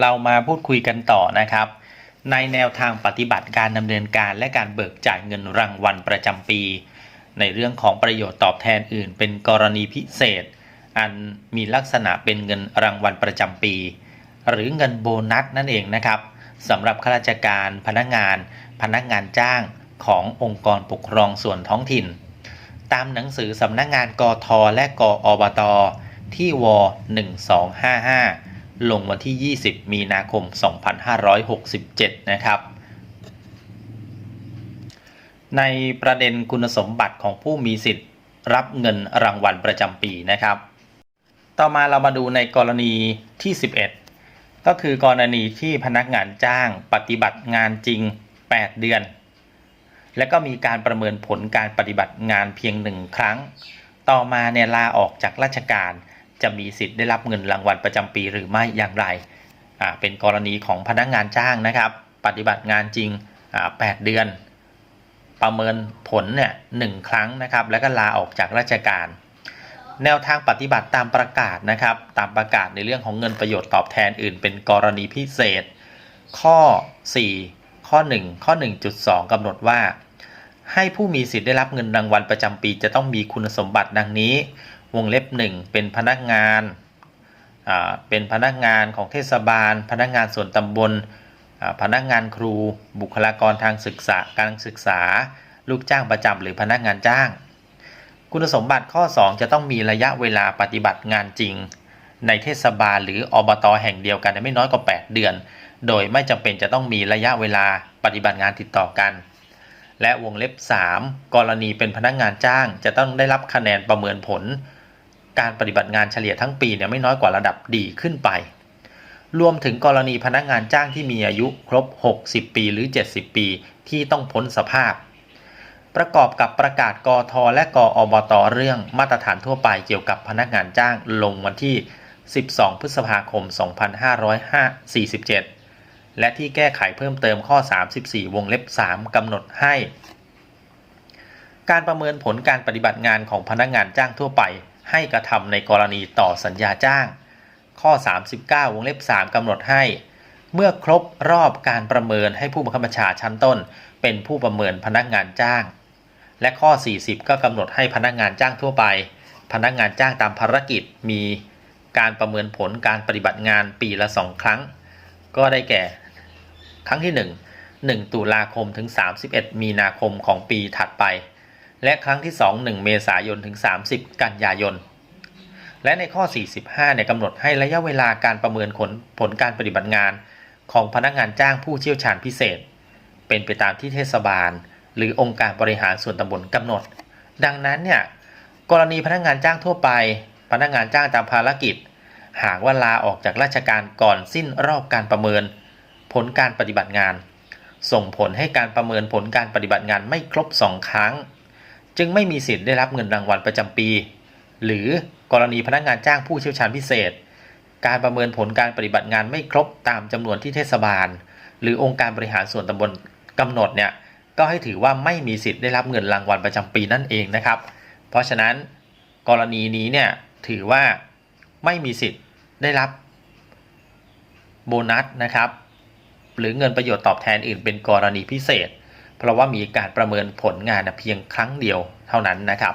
เรามาพูดคุยกันต่อนะครับ ในแนวทางปฏิบัติการดำเนินการและการเบิกจ่ายเงินรางวัลประจำปี ในเรื่องของประโยชน์ตอบแทนอื่น เป็นกรณีพิเศษ อันมีลักษณะเป็นเงินรางวัลประจำปี หรือเงินโบนัสนั่นเองนะครับสำหรับข้าราชการพนักงาน พนักงานจ้างขององค์กรปกครองส่วนท้องถิ่น ตามหนังสือสำนักงานกทและกอบตที่ว 1255 ลงวันที่ 20 มีนาคม 2567 นะครับ ในประเด็นคุณสมบัติของผู้มีสิทธิ์ รับเงินรางวัลประจำปีนะครับ ต่อมาเรามาดูในกรณีที่ 11 ก็คือกรณีที่พนักงานจ้างปฏิบัติงานจริง 8 เดือน และก็มีการประเมินผลการปฏิบัติงานเพียงหนึ่งครั้ง ต่อมาเนี่ยลาออกจากราชการ จะมีสิทธิ์ได้รับเงินรางวัลประจำปีหรือไม่อย่างไรอ่าเป็นกรณีของพนักงานจ้างนะครับ ปฏิบัติงานจริงอ่า8เดือน ประเมินผลเนี่ยหครั้งนะครับ แล้วก็ลาออกจากราชการ แนวทางปฏิบัติตามประกาศนะครับ ตามประกาศในเรื่องของเงินประโยชน์ตอบแทนอื่น เป็นกรณีพิเศษ ข้อ 4 ข้อ 1 ข้อ 1.2กำหนดว่าให้ผู้มีสิทธิ์ได้รับเงินรางวัลประจำปีจะต้องมีคุณสมบัติดังนี้ วงเล็บ 1 เป็นพนักงานเป็นพนักงานของเทศบาล พนักงานส่วนตำบล พนักงานครู บุคลากรทางศึกษาการศึกษา ลูกจ้างประจำหรือพนักงานจ้าง คุณสมบัติข้อ 2 จะต้องมีระยะเวลาปฏิบัติงานจริง ในเทศบาลหรืออบตแห่งเดียวกันไม่น้อยกว่า 8 เดือน โดยไม่จำเป็นจะต้องมีระยะเวลาปฏิบัติงานติดต่อกัน และวงเล็บ 3 กรณีเป็นพนักงานจ้าง จะต้องได้รับคะแนนประเมินผล การปฏิบัติงานเฉลี่ยทั้งปีเนี่ยไม่น้อยกว่าระดับดีขึ้นไป รวมถึงกรณีพนักงานจ้างที่มีอายุครบ 60 ปีหรือ 70 ปีที่ต้องพ้นสภาพ ประกอบกับประกาศกทและกอบตเรื่องมาตรฐานทั่วไปเกี่ยวกับพนักงานจ้างลงวันที่ 12 พฤษภาคม 2547และที่แก้ไขเพิ่มเติมข้อ 34 วงเล็บ 3 กำหนดให้ การประเมินผลการปฏิบัติงานของพนักงานจ้างทั่วไป ให้กระทำในกรณีต่อสัญญาจ้าง ข้อ 39 วงเล็บ 3กำหนดให้ เมื่อครบรอบการประเมินให้ผู้บังคับบัญชาชั้นต้น เป็นผู้ประเมินพนักงานจ้าง และข้อ 40 ก็กำหนดให้พนักงานจ้างทั่วไป พนักงานจ้างตามภารกิจมีการประเมินผลการปฏิบัติงานปีละ 2 ครั้ง ก็ได้แก่ ครั้งที่ 1 1 ตุลาคมถึง 31 มีนาคมของปีถัดไป และครั้งที่ 2 1 เมษายนถึง 30 กันยายน และในข้อ 45เนี่ยกำหนดให้ระยะเวลาการประเมินผลผลการปฏิบัติงาน ของพนักงานจ้างผู้เชี่ยวชาญพิเศษ เป็นไปตามที่เทศบาล หรือองค์การบริหารส่วนตำบลกำหนด ดังนั้นเนี่ยกรณีพนักงานจ้างทั่วไป พนักงานจ้างตามภารกิจ หากว่าลาออกจากราชการก่อนสิ้นรอบการประเมิน ผลการปฏิบัติงาน ส่งผลให้การประเมินผลการปฏิบัติงานไม่ครบ2ครั้ง จึงไม่มีสิทธิ์ได้รับเงินรางวัลประจำปี หรือกรณีพนักงานจ้างผู้เชี่ยวชาญพิเศษ การประเมินผลการปฏิบัติงานไม่ครบตามจำนวนที่เทศบาล หรือองค์การบริหารส่วนตำบลกำหนดเนี่ยก็ให้ถือว่าไม่มีสิทธิ์ได้รับเงินรางวัลประจำปีนั่นเองนะครับ เพราะฉะนั้นกรณีนี้เนี่ยถือว่าไม่มีสิทธิ์ได้รับโบนัสนะครับ หรือเงินประโยชน์ตอบแทนอื่นเป็นกรณีพิเศษ เพราะว่ามีการประเมินผลงานเพียงครั้งเดียวเท่านั้นนะครับ